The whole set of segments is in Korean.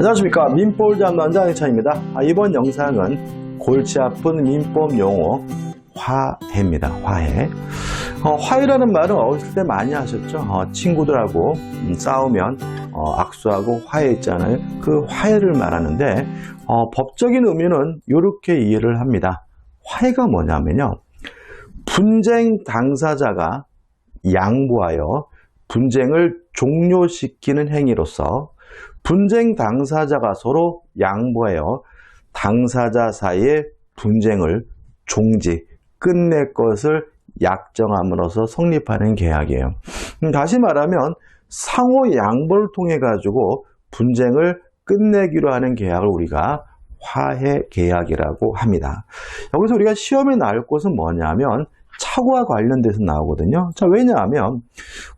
안녕하십니까. 민법을 담당자 안희찬입니다. 아, 이번 영상은 골치 아픈 민법 용어 화해입니다. 화해. 어, 화해라는 말은 어렸을 때 많이 하셨죠. 어, 친구들하고 음, 싸우면 어, 악수하고 화해했잖아요. 그 화해를 말하는데 어, 법적인 의미는 이렇게 이해를 합니다. 화해가 뭐냐면요. 분쟁 당사자가 양보하여 분쟁을 종료시키는 행위로서 분쟁 당사자가 서로 양보하여 당사자 사이의 분쟁을 종지, 끝낼 것을 약정함으로써 성립하는 계약이에요. 음, 다시 말하면 상호 양보를 통해 가지고 분쟁을 끝내기로 하는 계약을 우리가 화해 계약이라고 합니다. 여기서 우리가 시험에 나올 것은 뭐냐면 차고와 관련돼서 나오거든요. 자, 왜냐하면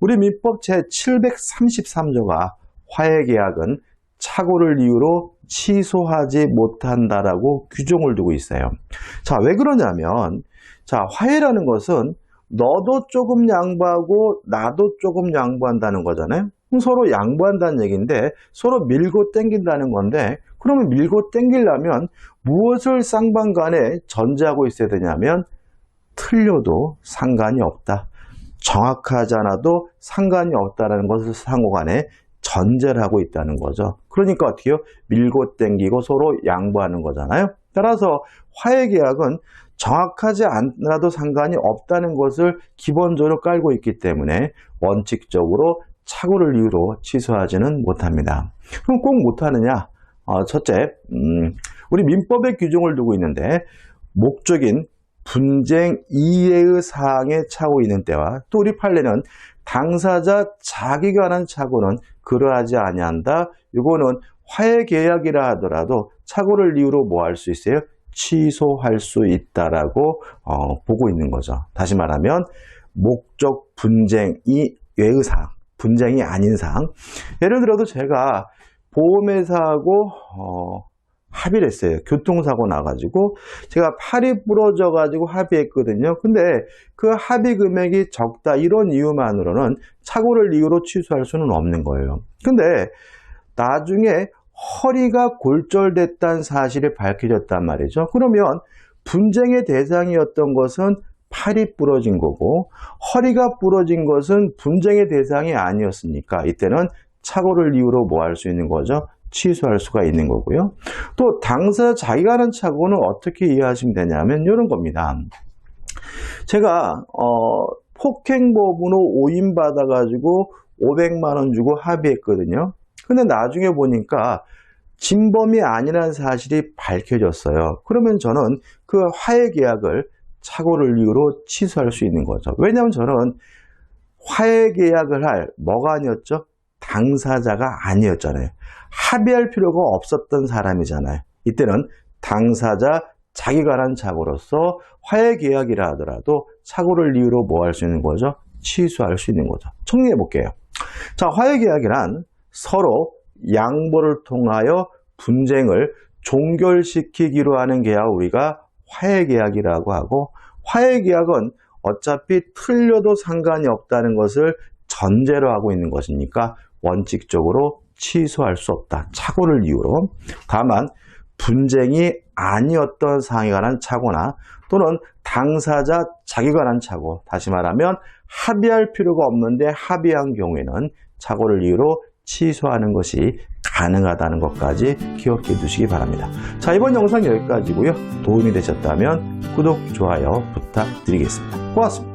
우리 민법 제733조가 화해 계약은 착오를 이유로 취소하지 못한다라고 규정을 두고 있어요. 자, 왜 그러냐면 자, 화해라는 것은 너도 조금 양보하고 나도 조금 양보한다는 거잖아요. 서로 양보한다는 얘기인데 서로 밀고 땡긴다는 건데 그러면 밀고 땡기려면 무엇을 쌍방 간에 전제하고 있어야 되냐면 틀려도 상관이 없다. 정확하지 않아도 상관이 없다는 것을 상호 간에 전제를 하고 있다는 거죠. 그러니까 어떻게요? 밀고 땡기고 서로 양보하는 거잖아요. 따라서 화해 계약은 정확하지 않아도 상관이 없다는 것을 기본적으로 깔고 있기 때문에 원칙적으로 착오를 이유로 취소하지는 못합니다. 그럼 꼭 못하느냐? 어, 첫째, 음, 우리 민법에 규정을 두고 있는데 목적인 분쟁 이해의 사항에 차고 있는 때와 또 우리 판례는 당사자 자기가 하는 착오는 그러하지 아니한다. 이거는 화해 계약이라 하더라도 착오를 이유로 뭐 할 수 있어요? 취소할 수 있다라고 어, 보고 있는 거죠. 다시 말하면 목적 분쟁이 외의 사항, 분쟁이 아닌 사항. 예를 들어도 제가 보험회사하고 어, 합의를 했어요. 교통사고 나가지고 제가 팔이 부러져 가지고 합의했거든요. 근데 그 합의 금액이 적다 이런 이유만으로는 착오를 이유로 취소할 수는 없는 거예요. 근데 나중에 허리가 골절됐다는 사실이 밝혀졌단 말이죠. 그러면 분쟁의 대상이었던 것은 팔이 부러진 거고 허리가 부러진 것은 분쟁의 대상이 아니었으니까 이때는 착오를 이유로 뭐 할 수 있는 거죠? 취소할 수가 있는 거고요. 또 당사자 자기가 하는 착오는 어떻게 이해하시면 되냐면 이런 겁니다. 제가 어, 폭행법으로 오인 받아가지고 500만 원 주고 합의했거든요. 근데 나중에 보니까 진범이 아니라는 사실이 밝혀졌어요. 그러면 저는 그 화해 계약을 착오를 이유로 취소할 수 있는 거죠. 왜냐하면 저는 화해 계약을 할 뭐가 아니었죠? 당사자가 아니었잖아요. 합의할 필요가 없었던 사람이잖아요. 이때는 당사자 자기가 한 착오로서 화해 계약이라 하더라도 착오를 이유로 뭐 할 수 있는 거죠? 취소할 수 있는 거죠. 정리해 볼게요. 자, 화해 계약이란 서로 양보를 통하여 분쟁을 종결시키기로 하는 계약 우리가 화해 계약이라고 하고 화해 계약은 어차피 틀려도 상관이 없다는 것을 전제로 하고 있는 것이니까 원칙적으로 취소할 수 없다. 착오를 이유로. 다만 분쟁이 아니었던 상황에 관한 착오나 또는 당사자 자기가 관한 착오, 다시 말하면 합의할 필요가 없는데 합의한 경우에는 착오를 이유로 취소하는 것이 가능하다는 것까지 기억해 두시기 바랍니다. 자, 이번 영상 여기까지고요. 도움이 되셨다면 구독, 좋아요 부탁드리겠습니다. 고맙습니다.